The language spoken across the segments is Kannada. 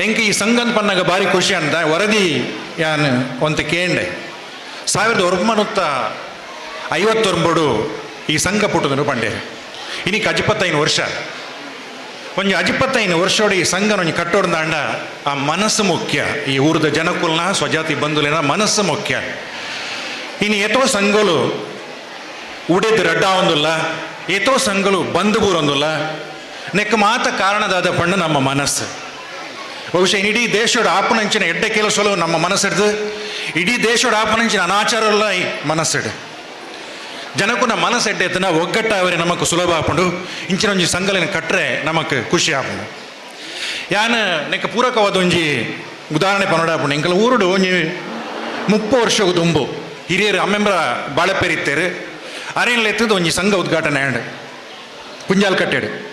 ಎಂಕ ಈ ಸಂಘನ್ ಪನ್ನಾಗ ಭಾರಿ ಖುಷಿ ಅಂತ ವರದಿ ಯಾನ್ ಒಂತ ಕೇಂಡೆ. ಸಾವಿರದ ಒಂಬೈನೂತ್ತ ಐವತ್ತೊಂಬಡು ಈ ಸಂಘ ಪುಟ್ಟದನು ಪಂಡೆ. ಇನ್ನೀಗ ಅಜಿಪ್ಪತ್ತೈದು ವರ್ಷ. ಒಂದು ಅಜಿಪ್ಪತ್ತೈದು ವರ್ಷೋಡು ಈ ಸಂಘನ ಒಂಜಿ ಕಟ್ಟೋಡ್ದಾಂಡ ಆ ಮನಸ್ಸು ಮುಖ್ಯ. ಈ ಊರದ ಜನಕುಲ್ನ ಸ್ವಜಾತಿ ಬಂಧುಲಿನ ಮನಸ್ಸು ಮುಖ್ಯ. ಇನ್ನು ಎತೋ ಸಂಘಲು ಉಡೇದು ರಡ್ಡ ಒಂದಿಲ್ಲ ಎತೋ ಬಂದು ಬೂರೊಂದಿಲ್ಲ ನೆಕ್ಕ ಮಾತ ಕಾರಣದಾದ ಪಂಡು ನಮ್ಮ ಮನಸ್ಸು. ಬಹುಶಃ ಇಡೀ ದೇಶದ ಆಪನಂಚಿನ ಎಡ್ಡೆ ಕೆಲಸಲು ನಮ್ಮ ಮನಸ್ಸಿಡ್ದು? ಇಡೀ ದೇಶದ ಆಪನಂಚಿನ ಅನಾಚಾರಲ್ಲ ಈ ಮನಸ್ಸಿಡು ಜನಕ್ಕೂ ಮನಸ್ಸು ಎಡ್ಡೆತ್ತನ ಒಗ್ಗಟ್ಟಾವರೆ ನಮಕ್ ಸುಲಭ ಆಪುಂಡು ಇಂಚಿನ ಒಂಜಿ ಸಂಘಲಿನ ಕಟ್ರೆ ನಮಕ್ ಖುಷಿ ಆಪುಂಡು ಯಾನ ನೆಕ್ಕ ಪೂರಕವಾದ ಒಂಜಿ ಉದಾಹರಣೆ ಪನೋಡಾಪುಂಡು ಎಂಕಲ ಊರುಡು ಒಂಜಿ ಮುಪ್ಪ ವರ್ಷಗು ದುಂಬು ಹಿರಿಯರು ಅಮ್ಮೆಂಬ್ರ ಬಾಳೆಪೇರಿತ್ತೇರು. ಅರೇನ್ಲೆತ್ತದ ಒಂಜಿ ಸಂಘ ಉದ್ಘಾಟನೆ ಆಂಡ್. ಕುಂಜಾಲ್ ಕಟ್ಟೆಡು.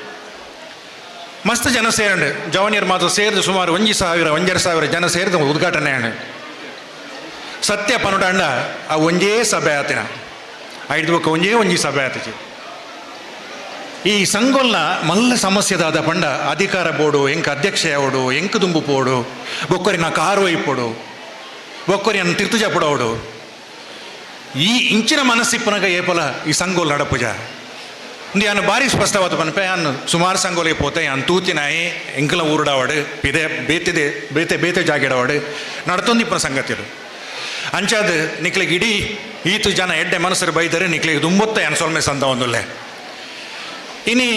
ಮಸ್ತ್ ಜನ ಸೇರಂಡು ಜವನಿಯರ್ ಮಾತ್ರ ಸೇರಿದು ಸುಮಾರು ಒಂಜಿ ಸಾವಿರ ಒಂಜರ ಸಾವಿರ ಜನ ಸೇರಿದ ಉದ್ಘಾಟನೆ ಆಂಡ್ ಸತ್ಯ ಪನುಡಾಂಡ ಆ ಒಂಜೇ ಸಭೆ ಆತಿನ. ಐದು ಬೊಕ್ಕ ಒಂಜೇ ಒಂಜಿ ಸಭೆ ಆತಿಜಿ. ಈ ಸಂಗೊಲ್ನ ಮಲ್ಲ ಸಮಸ್ಯೆದಾದ ಪಂಡ ಅಧಿಕಾರ ಬೋಡು, ಎಂಕ ಅಧ್ಯಕ್ಷ ಯಾವಡು ಎಂಕ ದುಂಬು ಪೋಡು ಬೊಕ್ಕರಿ ನಾ ಕಾರು ಇಪ್ಪೋಡು ಬೊಕ್ಕರಿ ಅನ್ನ ತಿರ್ತುಜ ಪಡೋಡು ಈ ಇಂಚಿನ ಮನಸ್ಸಿಪ್ಪನಗ ಏಪಲ ಈ ಸಂಗೋಲ್ ನಡಪುಜ. ಯಾನು ಭಾರಿ ಸ್ಪಷ್ಟವಾದ ಪನ್ಪೆ ಯಾನು ಸುಮಾರು ಸಂಗೋಲೆ ಪೋತೆ ಯಾನು ತೂತಿ ನಾಯಿ ಎಂಕಲ ಊರುಡಾವಡು ಪಿದೆ ಬೇತಿದೆ ಬೇತೆ ಬೇತೆ ಜಾಗಿಡವಾಡು ನಡ್ತೊಂದಿಪ್ಪನ ಸಂಗತಿರು ಅಂಚಾದ ನಿಕ್ಲಿಗೆ ಇಡೀ ಈತು ಜನ ಎಡ್ಡೆ ಮನಸ್ಸರು ಬೈದರೆ ನಿಕ್ಲಿಗೆ ದುಂಬೊತ್ತ ಯಾನ್ ಸೊಲ್ಮೆ ಸಂತ ಒಂದುಲ್ಲೆ ಇನಿ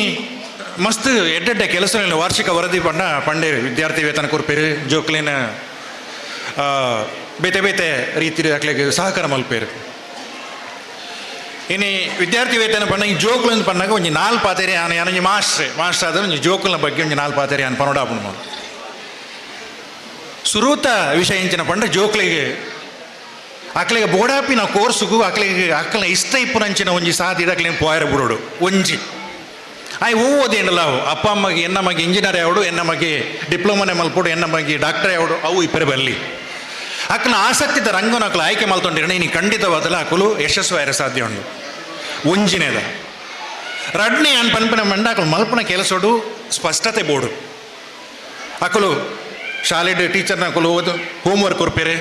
ಮಸ್ತ್ ಎಡ್ಡೆಡ್ಡೆ ಕೆಲಸ ವಾರ್ಷಿಕ ವರದಿ ಪಂಡ ಪಂಡೆ ವಿದ್ಯಾರ್ಥಿ ವೇತನ ಕೊರ್ಪೇರು ಜೋಕ್ಲಿನ ಬೇತೆ ಬೇತೆ ರೀತಿ ಅಕ್ಲಿಗೆ ಸಹಕಾರ ಮಲ್ಪೇರು ಇನಿ ವಿದ್ಯಾರ್ಥಿ ವೇತನ ಪಂಡ ಈ ಜೋಕ್ಲು கொஞ்சம் ಒಂಜಿ ನಾಲ್ ಪಾತೆರೆ ಆನ ಯಾನೊಂಜಿ ಮಾಸ್ಟ್ರೆ ಮಾಸ್ಟರ್ ಆದ್ರೆ ಒಂಜಿ ಬಗ್ಗೆ ಒಂಜಿ ನಾಲ್ ಪಾತೆರೆ ಆನ್ ಪನೋಡಾಪುಣ ಮಾಡು ಸುರೂತ ವಿಷಯ ಇಂಚಿನ ಪಂಡ ಜೋಕ್ಲಿಗೆ ಅಕ್ಲಿಗೆ ಬೋಡಾಪಿನ ಕೋರ್ಸುಗು ಅಕ್ಲಿಗೆ ಅಕ್ಕಲ ಇಷ್ಟ ಇಪ್ಪುನಂಚಿನ ಒಂಜಿ ಸಾಧಿ ಇಡಕ್ಲೇನು ಪೋಯರ ಬುರುಡು ಒಂಜಿ ಆಯ್ ಓದೇನಲ್ಲ ಅವು ಅಪ್ಪ ಅಮ್ಮಗೆ ಎನ್ನ ಮಗೆ ಇಂಜಿನಿಯರ್ ಯಾವಡು ಎನ್ನ ಮಗೆ ಡಿಪ್ಲೊಮಾನೆ ಮಲ್ಪೋಡು ಎನ್ನ ಮಗೆ ಡಾಕ್ಟರ್ ಯಾವಡು ಅವು ಇಪ್ಪರೆ ಬರಲಿ ಅಕ್ಕನ ಆಸಕ್ತಿದ ರಂಗನ ಅಕ್ಕಲು ಆಯ್ಕೆ ಮಲ್ತೊಂಡಿರಣ ನೀನು ಖಂಡಿತವಾದಲ್ಲ ಅಕ್ಕಲು ಯಶಸ್ವಾಯರ ಸಾಧ್ಯ ಉಂಡು ಒಂಜಿನೇದ. ರಡ್ನೆ ಅನ್ ಪನ್ಪಿನ ಮಂಡ ಅಕಲು ಮಲ್ಪನ ಕೆಲಸಡು ಸ್ಪಷ್ಟತೆ ಬೋಡು. ಅಕಲು ಶಾಲೆಡ್ ಟೀಚರ್ನ ಅಕಲು ಓದು ಹೋಮ್ವರ್ಕ್ ಕೊರ್ಪೇರೆ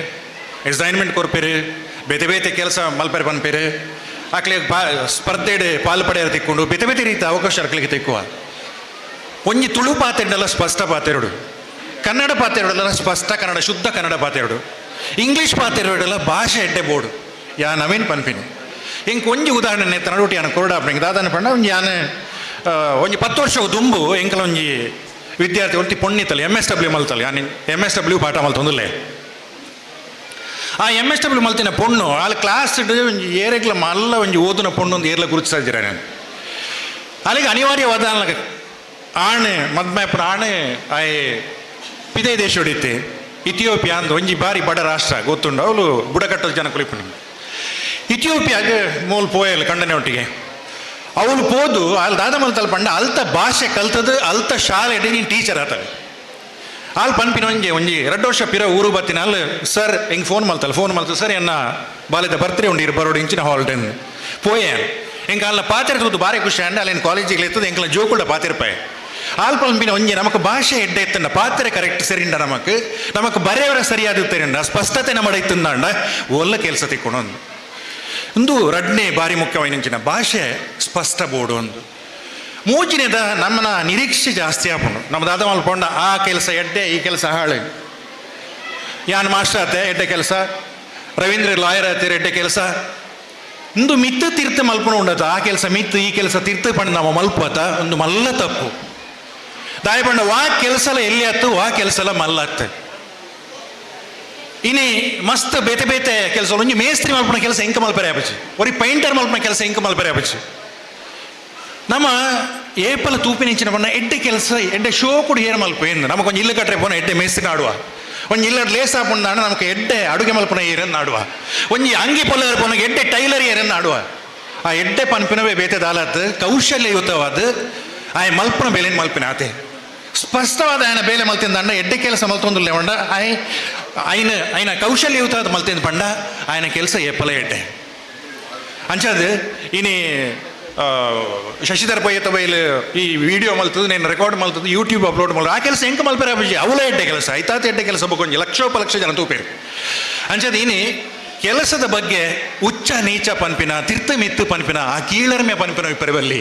ಅಸೈನ್ಮೆಂಟ್ ಕೊರ್ಪೇರೆ, ಬೇತೆ ಬೇತೆ ಕೆಲಸ ಮಲ್ಪರೆ ಪನ್ಪೇರೆ. ಅಕ್ಲೆ ಪಾ ಸ್ಪರ್ಧೆಡೆ ಪಾಲು ಪಡೆಯರು ತಿಕ್ಕೊಂಡು ಬೇತೆ ಬೇತೆ ರೀತಿ ಅವಕಾಶ ಅಕ್ಲಿಗೆ ತಿಕ್ಕುವ. ಒಂಜಿ ತುಳು ಪಾತೆರಡೆಲ್ಲ ಸ್ಪಷ್ಟ ಪಾತೆರಡು. ಕನ್ನಡ ಪಾತೆರಡಲ್ಲ ಸ್ಪಷ್ಟ ಕನ್ನಡ, ಶುದ್ಧ ಕನ್ನಡ ಪಾತೆರಡು. ಇಂಗ್ಲೀಷ್ ಪಾತೆರಡಲ್ಲ ಭಾಷೆ ಎಡ್ಡೆ ಬೋಡು. ಯಾ ನವೀನ್ ಪನ್ಪಿನಿ? ಇಂಕ್ ಒಂಜಿ ಉದಾಹರಣೆ ತನಡುಟಿ ಯಾನ ಕೊರಡಾಪಣಿಗೆ ದಾದಾನ ಪಂಡ ಒಂಜಿ ಯಾನ ಆ, ಒಂಜಿ ಪತ್ತು ವರ್ಷ ದುಂಬು ಎಂಕಲ ಒಂಜಿ ವಿದ್ಯಾರ್ಥಿ ಒಂಟಿ ಪೊಣ್ಣಿತ್ತಲ್ಲ ಎಂ ಎಸ್ ಡಬ್ಲ್ಯೂ ಮಲ್ತಲ್ಲ ಯಾನಿ ಎಂ ಎಸ್ ಡಬ್ಲ್ಯೂ ಪಾಠ ಮಲ್ತೊಂದುಲ್ಲೆ ಆ ಎಂ ಡಬ್ಲ್ಯೂ ಮಲ್ತಿನ ಪೊಣ್ಣು ಅಲ್ಲಿ ಕ್ಲಾಸ್ ಒಂಜಿ ಏರೆಗ್ಲ ಮಲ್ಲ ಒಂಜಿ ಓದಿನ ಪೊಣ್ಣು ಒಂದು ಏರ್ಲ ಗುರುತಿಸಿದ್ದೀರ ನಾನು. ಅಲ್ಲಿಗೆ ಅನಿವಾರ್ಯವಾದ ಆಣೆ ಮದ್ಮಾಪುರ ಆಣೆ ಆಯ್ ಪಿದೇ ದೇಶ ಹೊಡಿತೆ ಇಥಿಯೋಪಿಯಾ ಒಂಜಿ ಬಾರಿ ಬಡ ರಾಷ್ಟ್ರ ಗೊತ್ತುಂಡು? ಅವಳು ಬುಡಕಟ್ಟ ಜನ ಕುಳಿಪುಣಿ ಇಥಿಯೋಪಿಯಾಗ ಮೂಲ ಪೋಯಲ್ ಕಂಡನೆ ಒಟ್ಟಿಗೆ ಅವಳು ಪೋದು ಅಲ್ಲಿ ದಾದ ಮಲ್ತಲ್ ಪಂಡ ಅಲ್ತ ಭಾಷೆ ಕಲ್ತದ್ದು ಅಲ್ತ ಶಾಲೆ ನೀನು ಟೀಚರ್ ಆತವೆ. ಆಲ್ ಪನ್ಪಿನ ಒಂಜಿ ಒಂಜಿ ಎರಡು ವರ್ಷ ಪಿರ ಊರು ಬತ್ತಿನ ಅಲ್ಲಿ ಸರ್ ಹಿಂಗೆ ಫೋನ್ ಮಲ್ತಲ್ಲ ಫೋನ್ ಮಲ್ತು, ಸರ್ ಎನ್ನ ಬಾಲ್ಯದ ಬರ್ತ್ರಿ ಉಂಡು ಇರು ಬರೋಡು ಇಂಚಿನ ಹಾಲ್ಡೇ ಪೋಯೆ ಎಂಕ ಅಲ್ಲ ಪಾತ್ರೆ ತೂತು ಬಾರಿ ಖುಷಿ ಅಂಡ ಅಲ್ಲಿ ಕಾಲೇಜಿಗೆ ಎತ್ತದ ಎಂಕಲ ಜೋಕುಳ ಪಾತಿರ್ಪಾಯ್ ಆಲ್ ಪನ್ಪಿನ ಒಂಜಿ ನಮಕ್ ಭಾಷೆ ಎಡ್ಡೆ ಎತ್ತಂಡ ಪಾತ್ರೆ ಕರೆಕ್ಟ್ ಸರಿಂಡ ನಮಕ್. ನಮಕ್ ಬರೆಯವರ ಸರಿಯಾದ ಸ್ಪಷ್ಟತೆ ನಮ್ಮ ಇತ್ತಂದಾಂಡ ಒಲ್ಲ ಕೆಲಸ ತಿಕ್ಕೊಂಡು ಒಂದು ರಡ್ನೆ ಬಾರಿ ಮುಖ್ಯವಾಗಿ ಭಾಷೆ ಸ್ಪಷ್ಟ ಬೋಡು ಒಂದು ಮೂಜಿನದ ನಮ್ಮನ ನಿರೀಕ್ಷೆ ಜಾಸ್ತಿ ಆಪುಂಡು. ನಮ್ಮ ದಾದ ಮಲ್ಪೊಂಡ, ಆ ಕೆಲಸ ಎಡ್ಡೆ, ಈ ಕೆಲಸ ಹಾಳೆ. ಯಾನ್ ಮಾಸ್ಟರ್ ಆತೆ, ಎಡ್ಡೆ ಕೆಲಸ. ರವೀಂದ್ರ ಲಾಯರ್ ಆತೆ, ಎಡ್ಡೆ ಕೆಲಸ. ಇಂದು ಮಿತ್ತು ತೀರ್ಥ ಮಲ್ಪಣ ಉಂಡತ, ಆ ಕೆಲಸ ಮಿತ್ತು, ಈ ಕೆಲಸ ತೀರ್ಥ ಪಂಡ ನಾವು ಮಲ್ಪತ ಒಂದು ಮಲ್ಲ ತಪ್ಪು. ದಾಯ ಪಂಡ, ವಾ ಕೆಲಸಲ ಎಲ್ಲಿ ಆತು ವಾ ಕೆಲಸಲ ಮಲ್ಲಾಗ್ತದೆ ಇನಿ ಮಸ್ತ್ ಬೇತೆ ಬೇತೆ ಕೆಲಸ ಒಂಜಿ ಮೇಸ್ತ್ರಿ ಮಲ್ಪನ ಕೆಲಸ ಇಂಕ ಮಲ್ಪರೆ ಆಪಚ್ಚಿ ಒರಿ ಪೈಂಟರ್ ಮಲ್ಪನ ಕೆಲಸ ಇಂಕ ಮಲ್ಪರೆ ಆಪಚ್ಚಿ ನಮ್ಮ ಏಪಲ ತೂಪಿನಿಂಚಿನ ಬಣ್ಣ ಎಡ್ಡೆ ಕೆಲಸ, ಎಡ್ಡೆ ಶೋ ಕೂಡ ಏರ್ ಮಲ್ಪೇನು ಏನು ಕೊಂಚ ಇಲ್ಲು ಕಟ್ರೆ ಪೋನ ಎಡ್ಡೆ ಮೇಸ್ತ್ರಿ ಆಡುವ ಒಂದು ಇಲ್ಲ ಲೇಸ್ ಹಾಪುಂಡ ನಮಗೆ ಎಡ್ಡೆ ಅಡುಗೆ ಮಲ್ಪನ ಏರನ್ನು ಆಡುವ ಒಂಜಿ ಅಂಗಿ ಪೊಲ್ಲರ್ ಪೋನ ಎಡ್ಡೆ ಟೈಲರ್ ಏರನ್ನು ಆಡುವ ಆ ಎಡ್ಡೆ ಪನ್ಪಿನವೇ ಬೇತೆ ದಾಲತ್ ಕೌಶಲ್ಯಯುತವಾದ ಆ ಮಲ್ಪನ ಬೆಲೆ ಮಲ್ಪಿನ ಆತೆ. ಸ್ಪಷ್ಟವಾದ ఆయన ಬೇಲೆ ಮಲ್ತಿಂದ ಅಂಡ ಎಡ್ಡೆ ಕೆಲಸ ಮಲ್ತೊಂದುಲ್ಲೆ ಉಂಡ ಆಯ್ ఆయన ఆయన ಕೌಶಲ್ಯಯುತವಾದ ಮಲ್ತಿಂದ ಪಂಡ ఆయన ಕೆಲಸ ಏಪಲ ಎಡ್ಡೆ ಅಂಚಾದ ಇನಿ ಆ, ಶಶಿಧರ್ ಪೈ ಬೈಲ್ ಈ ವಿಡಿಯೋ ಮಲ್ತದ್ದು నేను ರೆಕಾರ್ಡ್ ಮಲ್ತದ್ದು ಯೂಟ್ಯೂಬ್ ಅಪ್ಲೋಡ್ ಮಾಡೋದು ಆ ಕೆಲಸ ಹೆಂಗೆ ಮಲ್ಪರೆ ಅಪ್ಪಾಜಿ ಅವಲ ಎಡ್ಡೆ ಕೆಲಸ ಐತಾತ ಎಡ್ಡೆ ಕೆಲಸ ಬಗ್ಗೊಂಜಿ ಲಕ್ಷೋಪಲಕ್ಷ ಜನ ತೂಪೇರು ಅಂಚದ ಇನಿ ಕೆಲಸದ ಬಗ್ಗೆ ಉಚ್ಚ ನೀಚ ಪನ್ಪಿನ ತಿರ್ತ ಮಿತ್ತು ಪನ್ಪಿನ ಆ ಕೀಳರ್ಮೆ ಪನ್ಪಿನ ವಿಪರವಲ್ಲಿ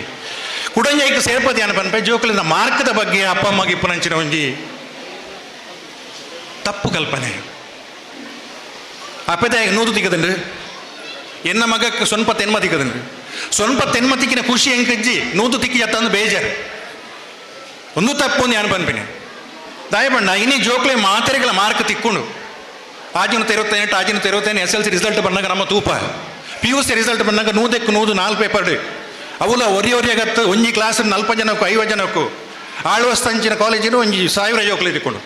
ಕುಡಂಜೈಕ್ ಸೇರ್ಪತಿ ಅನ್ನ ಪನ್ಪೆ ಜೋಕುಲಿನ ಮಾರ್ಕದ ಬಗ್ಗೆ ಅಪ್ಪ ಅಮ್ಮಗೆ ಇಪ್ಪನಂಚಿನ ಒಂಜಿ ತಪ್ಪು ಕಲ್ಪನೆ. ಅಪ್ಪದಾಯ ನೂದು ತಿಕ್ಕದನ್ರಿ ಎನ್ನ ಮಗಕ್ಕೆ ಸ್ವಲ್ಪ ತೆನ್ಮ ತಿಕ್ಕದನ್ರಿ ಸ್ವಲ್ಪ ತೆನ್ಮ ತಿಕ್ಕಿನ ಖುಷಿ ಹೆಂಕಜ್ಜಿ ನೂದು ತಿಕ್ಕಿ ಜತ್ತಂದು ಬೇಜಾರು. ಒಂದು ತಪ್ಪು ಒಂದು ನಾನು ಪನ್ಪಿನಿ ದಯಬಣ್ಣ ಇನ್ನಿ ಜೋಕ್ಲೆ ಮಾತೆರೆಗಳ ಮಾರ್ಕ್ ತಿಕ್ಕೊಂಡು ಆಜಿನ ತೆರವತ್ತೇನೆ ಆಜಿನ ತೆರವತ್ತೇನೆ ಎಸ್ ಎಲ್ ಸಿ ರಿಸಲ್ಟ್ ಬಂದಾಗ ನಮ್ಮ ತೂಪ. ಪಿ ಯು ಸಿ ರಿಸಲ್ಟ್ ಬಂದಾಗ ನೂದಕ್ಕೆ ನೂದು ನಾಲ್ಕು ಪೇಪರ್ ಅವುಲ ಒರಿ ಒರಿಯಾಗತ್ತು ಒಂಜಿ ಕ್ಲಾಸ್ ನಲ್ಪ ಜನಕ್ಕೂ ಐವತ್ತು ಜನಕ್ಕೂ ಆಳ್ವಸ್ತಂಚಿನ ಕಾಲೇಜಿನ ಒಂಜಿ ಸಾವಿರ ಜೋಕ್ಲು ತಿಕ್ಕೊಂಡು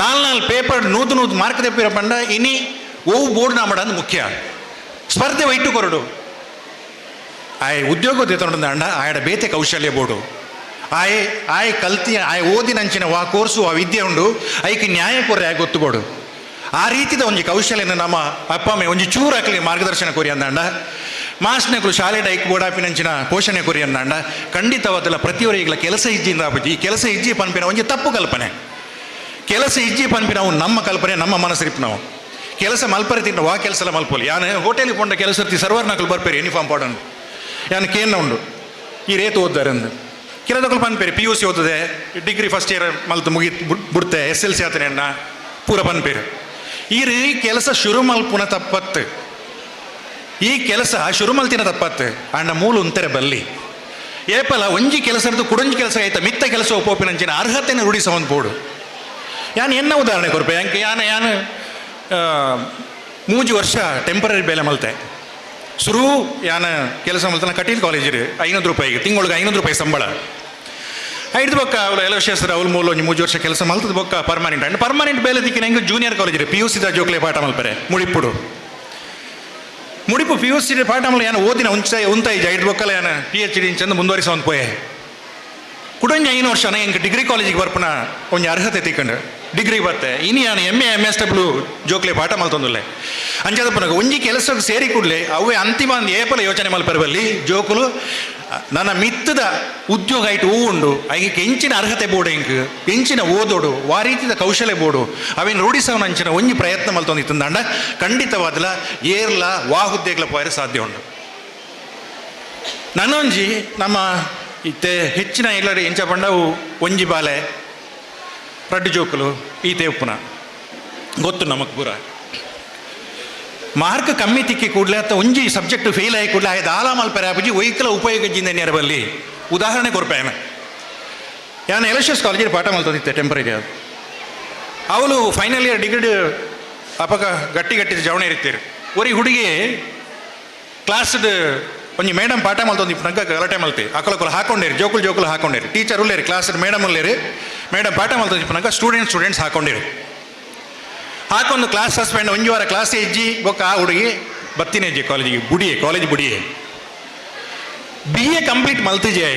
ನಾಲ್ ನಾಲ್ ಪೇಪರ್ ನೂತು ನೂತು ಮಾರ್ಕ್ ತೆಪ್ಪಿರ ಪಂಡ ಇನಿ ಓವು ಬೋರ್ಡ್ ನಾಮಡ ಅಂದ್ ಮುಖ್ಯ. ಸ್ಪರ್ಧೆ ವೈಟು ಕೊರಡು. ಆಯ್ ಉದ್ಯೋಗ ತೆತ್ತೊಂಡು ಅಂಡ, ಆಯಡ ಬೇತೆ ಕೌಶಲ್ಯ ಬೋರ್ಡು. ಆಯ್ ಆಯ್ ಕಲ್ತಿ, ಆಯ್ ಓದಿನಂಚಿನ ವಾ ಕೋರ್ಸು ಆ ವಿದ್ಯೆ ಉಂಡು, ಐಕೆ ನ್ಯಾಯ ಕೊರೆ ಆಯ್ ಗೊತ್ತುಬೋಡು ಆ ರೀತಿದ ಒಂಜಿ ಕೌಶಲ್ಯನ ನಮ್ಮ ಅಪ್ಪ ಅಮ್ಮ ಒಂಜಿ ಚೂರು ಹಾಕಲಿ ಮಾರ್ಗದರ್ಶನ ಕೊರಿ ಅಂದಾಂಡ ಮಾಸ್ನಗಳು ಶಾಲೆ ಡೈಕ್ ಬೋಡಾಪಿನಂಚಿನ ಪೋಷಣೆ ಕೊರಿ ಅಂದಾಂಡ ಖಂಡಿತವಾದಲ್ಲ ಪ್ರತಿಯೊರಿಗಳ ಕೆಲಸ ಆಪುಜಿ. ಈ ಕೆಲಸ ಹಿಜ್ಜಿ ಪನ್ಪಿನ ಒಂಜಿ ತಪ್ಪು ಕಲ್ಪನೆ. ಕೆಲಸ ಹಿಜ್ಜಿ ಪನ್ಪಿನ ಅವ್ನು ನಮ್ಮ ಕಲ್ಪನೆ, ನಮ್ಮ ಮನಸ್ಸಿರಿಪ್ ನಾವು. ಕೆಲಸ ಮಲ್ಪರೆ ತಿಂಡ ವಾ ಕೆಲಸ ಎಲ್ಲ ಮಲ್ಪೋಲಿ ಯಾನು ಹೋಟೆಲಿಗೆ ಪೊಂಡ ಕೆಲಸ ಇರ್ತಿ, ಸರ್ವರ್ ನಕಲು ಬರ್ಪೇರಿ ಯೂನಿಫಾರ್ಮ್ ಪಾಡನ್. ಯಾನು ಕೇನ್ನ ಉಂಡು? ಈ ರೇತು ಓದ್ದಾರೆ ಅಂದು. ಕೆಲದಕ್ಕಲು ಪನ್ಪೇರಿ ಪಿ ಯು ಸಿ ಓದದೆ ಡಿಗ್ರಿ ಫಸ್ಟ್ ಇಯರ್ ಮಲ್ತು ಮುಗಿ ಬಿಡ್ತೆ ಎಸ್ ಎಲ್ ಸಿ ಆತನೆ ಅಣ್ಣ. ಪೂರ ಪನ್ಪೇರು. ಈ ರೀ ಕೆಲಸ ಶುರು ಮಲ್ಪುನ ತಪ್ಪತ್ತು. ಈ ಕೆಲಸ ಶುರು ಮಲ್ತಿನ ತಪ್ಪತ್ ಅಣ್ಣ ಮೂಲ ಉಂತೆರೆ ಬಲ್ಲಿ. ಏಪಲ ಒಂಜಿ ಕೆಲಸ ಇರ್ದು ಕುಡಂಜಿ ಕೆಲಸ ಆಯ್ತಾ, ಮಿತ್ತ ಕೆಲಸ ಒಪ್ಪೋಪಿನಂಚಿನ ಅರ್ಹತೆನ ರೂಢಿಸವನ್ ಬೋಡು ಯಾನ್ ಎನ್ನ ಉದಾಹರಣೆ ಕೊರ್ಪೆ ಯಾಕೆ ಯಾನ ಯಾನು ಮೂಜಿ ವರ್ಷ ಟೆಂಪರರಿ ಬೆಲೆ ಮಲ್ತೆ. ಶುರು ಯಾನ ಕೆಲಸ ಮಲ್ತನ ಕಟೀಲ್ ಕಾಲೇಜಿರು ಐನೂರು ರೂಪಾಯಿಗೆ, ತಿಂಗಳಿಗೆ ಐನೂರು ರೂಪಾಯಿ ಸಂಬಳ. ಐದು ಬೊಕ್ಕ ಅವಳು ಸರ್ ಅವ್ಲು ಮೂಲ ಒಂದು ಮೂಜು ವರ್ಷ ಕೆಲಸ ಮಲ್ತದ ಬೊಕ್ಕ ಪರ್ಮನೆಂಟ್ ಅಂಡ್ ಪರ್ಮನೆಂಟ್ ಬೇಲೆ ದಿಕ್ಕಿನ ಹೆಂಗೆ ಜೂನಿಯರ್ ಕಾಲೇಜ್ ಪಿ ಯು ಸಿದ ಜೋಕ್ಲೆ ಪಾಠ ಮಲ್ಪರೆ ಮುಡಿಪುಡು ಮುಡಿಪು ಪಿ ಯು ಸಿ ಪಾಠ ಮಲ್ಲ ಯಾನ ಓದಿನ ಉಂಚ ಉಂತಾಯಿ ಐದು ಬೊಕ್ಕಲ ಯಾನ ಪಿ ಎಚ್ ಡಿ ಚಂದ ಮುಂದುವರಿಸವಂತ ಪೋಯೆ. ಕುಡಂಜ ಐನು ವರ್ಷ ಎಂಗೆ ಡಿಗ್ರಿ ಕಾಲೇಜಿಗೆ ಬರ್ಪನ? ಒಂಜಿ ಅರ್ಹತೆ ತಿಕ್ಕಂಡು ಡಿಗ್ರಿ ಬರ್ತೆ ಇನಿಯಾನ M A M S W ಜೋಕ್ಲೆ ಪಾಠ ಮಲ್ತೊಂದುಲ್ಲೆ ಅಂಚಾದ ಪುನಗ ಒಂಜಿ ಕೆಲಸಕ್ಕೆ ಸೇರಿ ಕೂಡಲೇ ಅವೇ ಅಂತಿಮ ಒಂದು ಏಪಲ ಯೋಚನೆ ಮಲ್ಪರಬಲ್ಲಿ ಜೋಕುಲು, ನನ್ನ ಮಿತ್ತದ ಉದ್ಯೋಗ ಆಯ್ತು, ಹೂ ಉಂಡು. ಐಗೆ ಎಂಚಿನ ಅರ್ಹತೆ ಬೋಡು ಇಂಕ್ ಎಂಚಿನ ಓದೋಡು ವಾ ರೀತಿಯ ಕೌಶಲ್ಯ ಬೋಡು. ಅವೇನು ರೂಢಿಸವನ ಅಂಚಿನ ಒಂಜಿ ಪ್ರಯತ್ನ ಮಲ್ತೊಂದಿತ್ತು ದಂಡ ಖಂಡಿತವಾದಲ ಏರ್ಲ ವಾ ಹುದ್ದೆಗಳ ಪೋಯರೆ ಸಾಧ್ಯ ಉಂಡು ನನ್ನೊಂಜಿ ನಮ್ಮ ಇತ್ತೆ ಹೆಚ್ಚಿನ ಎಲ್ಲರೂ ಎಂಚ ಪಂಡವು ಒಂಜಿ ಬಾಲೆ ರಡ್ಡು ಜೋಕುಲು ಈತೆ ಉಪ್ಪುನ ಗೊತ್ತು ನಮಗೆ ಪೂರ. ಮಾರ್ಕ್ ಕಮ್ಮಿ ತಿಕ್ಕಿ ಕೂಡಲೇ ಅಥವಾ ಒಂಜಿ ಸಬ್ಜೆಕ್ಟ್ ಫೇಲ್ ಆಗಿ ಕೂಡಲೇ ಆಯ್ತು ಆಲ ಮಲ್ಪರೆ ಆಪುಜಿ ಒಯ್ಕಲ ಉಪಯೋಗಜಿಂದ ನೆರಬಲ್ಲಿ ಉದಾಹರಣೆ ಕೊರ್ಪೇನ ಯಾನು ಎಲೆಕ್ಷನ್ಸ್ ಕಾಲೇಜಲ್ಲಿ ಪಾಠ ಮಲ್ತದಿತ್ತೆ ಟೆಂಪರರಿ ಅದು. ಅವಳು ಫೈನಲ್ ಇಯರ್ ಡಿಗ್ರಿ ಅಪಕ ಗಟ್ಟಿ ಗಟ್ಟಿದ ಜವಣೆ ಇರ್ತೀರಿ ಒರಿ ಹುಡುಗಿ ಕ್ಲಾಸ್ದು ಒಂಜಿ ಮೇಡಮ್ ಪಾಠ ಮಲ್ತೊಂದು ಗಲಾಟೆ ಮಲ್ತಿ. ಅಕಲಕುಲ ಹಾಕೊಂಡಿರಿ, ಜೋಕುಲು ಜೋಕುಲು ಹಾಕೊಂಡಿರಿ. ಟೀಚರ್ ಉಳ್ಳೇರಿ ಕ್ಲಾಸ್ ಮೇಡಮ್ ಉಳ್ಳೇರಿ ಮೇಡಮ್ ಪಾಠ ಮಾಡ್ತಾ ಇಪ್ಪನಂಗ ಸ್ಟೂಡೆಂಟ್ ಸ್ಟೂಡೆಂಟ್ಸ್ ಹಾಕೊಂಡಿರು. ಹಾಕೊಂಡು ಕ್ಲಾಸ್ ಸಸ್ಪೆಂಡ್ ಒಂಜಿ ವಾರ ಕ್ಲಾಸ್ ಇಜ್ಜಿ ಬೊಕ್ಕ ಆ ಹುಡುಗಿ ಬತ್ತಿನ ಇಜ್ಜಿ ಕಾಲೇಜಿಗೆ ಬುಡಿಯೆ ಕಾಲೇಜ್ ಬುಡಿಯೆ ಬಿ ಎ ಕಂಪ್ಲೀಟ್ ಮಲ್ತಿಜೆ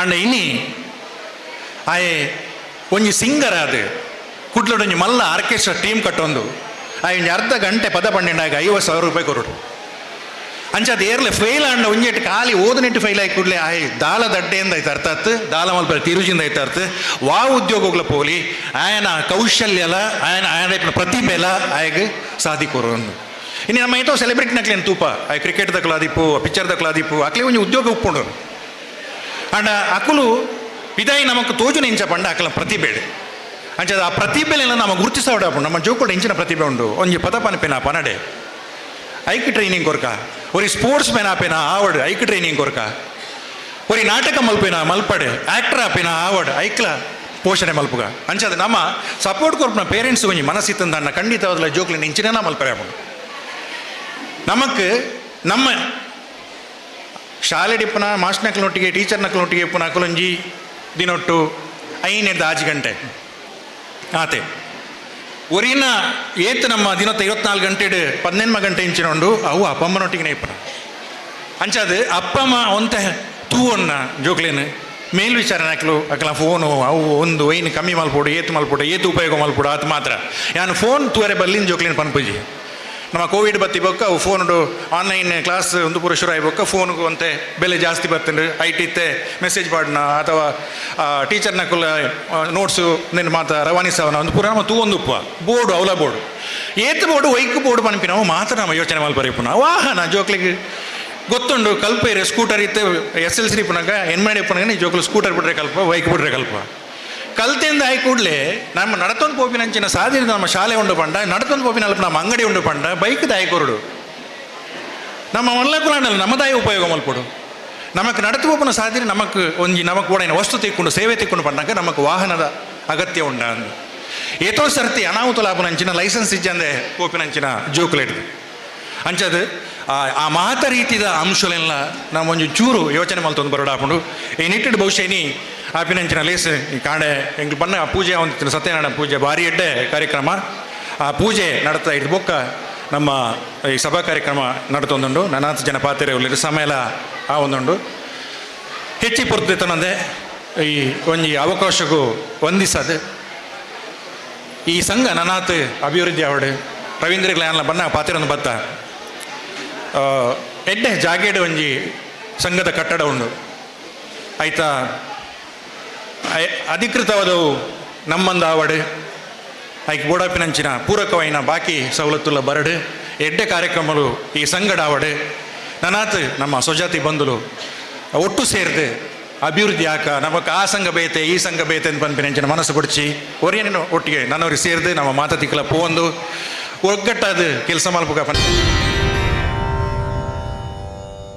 ಅಂಡ್ ಇನಿ ಆಯೆ ಒಂಜಿ ಸಿಂಗರ್ ಅದು ಕುಡ್ಲೊಡೊಂಜಿ ಮಲ್ಲ ಆರ್ಕೆಸ್ಟ್ರಾ ಟೀಮ್ ಕಟ್ಟೊಂದು. ಆ ಒಂಜಿ ಅರ್ಧ ಗಂಟೆ ಪದ ಪಂಡೆಂಡಾಗ ಐವತ್ತು ಸಾವಿರ ರೂಪಾಯಿ ಕೊರಡು ಅಂಚದ ಏರ್ಲೆ ಫೈಲ್ ಅಂಡ ಒಂಜೆಟ್ಟು ಖಾಲಿ ಓದನೆಟ್ಟು ಫೈಲ್ ಆಗಿ ಕೂಡಲೇ ಆಯ್ ದಾಲ ದಡ್ಡೆಯಿಂದ ಐತೆ ಅರ್ಥಾತ್ ದಾಲ ಮಲ್ಪ ತಿರುಜಿಂದ ಐತೆ ಅರ್ಥ. ವಾ ಉದ್ಯೋಗಗಳ ಪೋಲಿ, ಆಯನ ಕೌಶಲ್ಯಲ, ಆಯನ ಆಯನ ಪ್ರತಿಭೆಲ ಆಯಗೆ ಸಾಧಿ ಕೊರೋಂದು ಇನ್ನು ನಮ್ಮ ಐತೋ ಸೆಲೆಬ್ರಿಟಿ ನಕ್ಲೇನು ತೂಪ? ಆಯ್ ಕ್ರಿಕೆಟ್ ದಕ್ಲಾದಿಪ್ಪು ಪಿಕ್ಚರ್ ದಕ್ಲಾದಿಪ್ಪು ಅಕ್ಲೆ ಒಂಜಿ ಉದ್ಯೋಗ ಉಪ್ಪುಂಡು. ಅಂಡ ಅಕುಲು ಇದಾಯಿ ನಮಕ್ ತೋಜುನ ಇಂಚ ಪಂಡ ಅಕಲ ಪ್ರತಿಭೆಡು. ಅಂಚದ ಆ ಪ್ರತಿಭೆಲೆಲ್ಲ ನಮ್ಮ ಗುರುತಿಸೋಡಪ್ಪು ನಮ್ಮ ಜೋಕೊಡ ಇಂಚಿನ ಪ್ರತಿಭೆ ಉಂಡು. ಒಂಜಿ ಪದ ಪನಡೆ. ಐಕ್ ಟ್ರೈನಿಂಗ್ ಕೊರ್ಕ ಒರಿ ಸ್ಪೋರ್ಟ್ಸ್ ಮ್ಯಾನ್ ಆಪೇನ ಆವಡ್ ಐಕ್ ಟ್ರೈನಿಂಗ್ ಕೊರ್ಕ ಒರಿ ನಾಟಕ ಮಲ್ಪೇನ ಮಲ್ಪಡೆ ಆಕ್ಟರ್ ಆಪೇನ ಆವಡ್ ಐಕ್ಲ ಪೋಷಣೆ ಮಲ್ಪುಗ ಅಂಚದ ನಮ್ಮ ಸಪೋರ್ಟ್ ಕೊರ್ಪನ ಪೇರೆಂಟ್ಸ್ ಒಂಜಿ ಮನಸ್ಸಿತ್ತಂದಣ್ಣ ಖಂಡಿತವಾದಲ್ಲ ಜೋಕ್ಲಿ ಇಂಚಿನ ಮಲ್ಪರೆ ಆಪುಂಡು ನಮಕ್ ನಮ್ಮ ಶಾಲೆ ಡಿಪ್ಪನ ಮಾಸ್ಟರ್ ನಕ್ಲನೊಟ್ಟಿಗೆ ಟೀಚರ್ ನಕ್ಲನೊಟ್ಟಿಗೆ ಇಪ್ಪುನ ಅಕುಲೊಂಜಿ ದಿನೊಟ್ಟು ಐನೆಡ್ದು ಆಜು ಗಂಟೆ ಆತೆ ಒರಿನ ಏತ್ ನಮ್ಮ ದಿನತ್ತ ಐವತ್ನಾಲ್ಕು ಗಂಟೆ ಪನ್ನೆನ್ಮ ಗಂಟೆ ಇಂಚಿನೊಂಡು ಅವು ಅಪ್ಪಮ್ಮನೊಟ್ಟಿಗೆ ಇಪ್ಪನ ಅಂಚಾದ ಅಪ್ಪಮ್ಮ ಒಂತ ತೂವನ್ನ ಜೋಕ್ಲೇನು. ಮೇಲ್ವಿಚಾರಣೆ ಹಾಕ್ಲು ಅಕ್ಕಲ ಫೋನು, ಅವು ಒಂದು ವೈನ್ ಕಮ್ಮಿ ಮಲ್ಪೋಡು, ಏತ್ ಮಲ್ಪೋಡು, ಏತ್ ಉಪಯೋಗ ಮಲ್ಪೋಡು, ಅದು ಮಾತ್ರ. ಯಾನು ಫೋನ್ ತೂವರೆ ಬಲ್ಲಿನ ಜೋಕ್ಲೇನು ಪನ್ಪುಜಿ ನಮ್ಮ ಕೋವಿಡ್ ಬತ್ತಿ ಬೊಕ್ಕ, ಅವು ಫೋನ್ಡು ಆನ್ಲೈನ್ ಕ್ಲಾಸ್ ಒಂದು ಪೂರ ಶುರು ಆಯ್ಬೊಕ್ಕ ಫೋನ್ಗೂ ಅಂತೆ ಬೆಲೆ ಜಾಸ್ತಿ ಬರ್ತಂಡು ಐ ಟಿ ಇತ್ತೆ ಮೆಸೇಜ್ ಪಾಡ್ನ ಅಥವಾ ಟೀಚರ್ನ ಕುಲ ನೋಟ್ಸು ನಿನ್ನ ಮಾತ ರವಾನಿಸವನ ಒಂದು ಪುರ ನಮ್ಮ ತೂ ಒಂದು ಉಪ್ಪ, ಬೋರ್ಡು, ಅವಲ ಬೋರ್ಡು. ಏತ್ ಬೋರ್ಡು, ವೈಕ್ ಬೋರ್ಡ್ ಪನ್ಪಿ ನಾವು ಮಾತ್ರ ನಮ್ಮ ಯೋಚನೆ ಮಲ್ಪರಿಪುನ ವಾಹನ ಜೋಕ್ಲಿಗೆ ಗೊತ್ತುಂಡು ಕಲ್ಪೇರೆ ಸ್ಕೂಟರ್ ಇತ್ತೆ ಎಸ್ ಎಲ್ ಸಿ ಪುನಕ ಎನ್ ಮಾಡಿ ನೀ ಜೋಕ್ಲು ಸ್ಕೂಟರ್ ಬಿಡ್ರೆ ಕಲ್ಪ ಬೈಕ್ ಬಿಡ್ರೆ ಕಲ್ಪ. ಕಲ್ತಿಂದ ಆಯ್ ಕೂಡಲೇ ನಮ್ಮ ನಡತೊಂದು ಪೋಪಿನಂಚಿನ ಸಾಧಿನ ನಮ್ಮ ಶಾಲೆ ಉಂಡು ಪಂಡ ನಡತೊಂದು ಪೋಪಿನ ಅಲ್ಪ ನಮ್ಮ ಅಂಗಡಿ ಉಂಡು ಪಂಡ ಬೈಕ್ ದಾಯಿ ಕೊರಡು. ನಮ್ಮ ಮಲ್ಲಕುಲಾಂಡಲ್ಲಿ ನಮ್ಮದಾಯಿ ಉಪಯೋಗ ಮಲ್ಪಡು ನಮಕ್ ನಡತು ಪೋಪನ ಸಾಧಿನ ನಮಕ್ ಒಂಜಿ ನಮಕ್ ಕೂಡ ವಸ್ತು ತಿಕ್ಕೊಂಡು, ಸೇವೆ ತಿಕ್ಕೊಂಡು ಪಂಡಾಗ ನಮಕ್ ವಾಹನದ ಅಗತ್ಯ ಉಂಡ ಅಂದು. ಏತೋ ಸರ್ತಿ ಅನಾಹುತ ಲಾಭನಂಚಿನ ಲೈಸೆನ್ಸ್ ಇಜ್ಜಂದೆ ಪೋಪಿನಂಚಿನ ಜೋಕ್ಲೇಟ್. ಅಂಚದು ಆ- ಮಾತ ರೀತಿದ ಅಂಶಲೆಲ್ಲ ಒಂದು ಚೂರು ಯೋಚನೆ ಮಲ್ತೊಂದು ಬರೋಡಾಪುಂಡು. ಈ ನಿಟ್ಟಿಡ್ ಬಹುಶಃ ನೀ ಆಪಿನಂಚಿನ ಲೇಸ್, ಈ ಕಾಡೆ ಎಂಗ್ ಬಣ್ಣ ಪೂಜೆ, ಒಂದು ಸತ್ಯನಾರಾಯಣ ಪೂಜೆ, ಭಾರಿ ಎಡ್ಡೆ ಕಾರ್ಯಕ್ರಮ. ಆ ಪೂಜೆ ನಡ್ತಾ ಇದ್ದು ಬೊಕ್ಕ ನಮ್ಮ ಈ ಸಭಾ ಕಾರ್ಯಕ್ರಮ ನಡ್ತೊಂದುಂಡು ನನಾಥ ಜನ ಪಾತ್ರೆ ಉಳ್ಳಿರು ಸಮಯ ಆ ಒಂದುಂಡು ಹೆಚ್ಚಿ ಪೊರ್ತನಂದೆ ಈ ಒಂಜಿ ಅವಕಾಶಕ್ಕೂ ವಂದಿಸದೆ. ಈ ಸಂಘ ನನಾತ್ ಅಭಿವೃದ್ಧಿ ಅವಡೆ ರವೀಂದ್ರ ಗ್ಲಾನ್ಲ ಬಣ್ಣ ಪಾತಿರೊಂದು ಬತ್ತ. ಎಡ್ಡೆ ಜಾಗೇಡ್ ಒಂಜಿ ಸಂಘದ ಕಟ್ಟಡ ಉಂಡು. ಆಯ್ತಾ? ಅಧಿಕೃತವಾದವು ನಮ್ಮಂದ ಆವಡ್. ಐಕ್ ಬೋಡಾಪಿನಂಚಿನ ಪೂರಕವೈನ ಬಾಕಿ ಸವಲತ್ತುಲ ಬರಡು. ಎಡ್ಡೆ ಕಾರ್ಯಕ್ರಮಗಳು ಈ ಸಂಗಡ ಆವಡ್. ನನಾತ್ ನಮ್ಮ ಸ್ವಜಾತಿ ಬಂಧುಲು ಒಟ್ಟು ಸೇರಿದೆ ಅಭಿವೃದ್ಧಿ ಆಕ ನಮಗೆ ಆ ಸಂಘ ಬೇತೆ, ಈ ಸಂಘ ಬೇತೆ ಅಂತ ಪನ್ಪಿನಂಚಿನ ಮನಸ್ಸು ಕೊಡ್ಚಿ. ಒರಿಯೇನು ಒಟ್ಟಿಗೆ ನನ್ನವ್ರಿಗೆ ಸೇರಿದೆ ನಮ್ಮ ಮಾತತಿಕ್ಕಲ ಪೋಂದು ಒಗ್ಗಟ್ಟಾದ ಕೆಲಸ ಮಲ್ಪಕ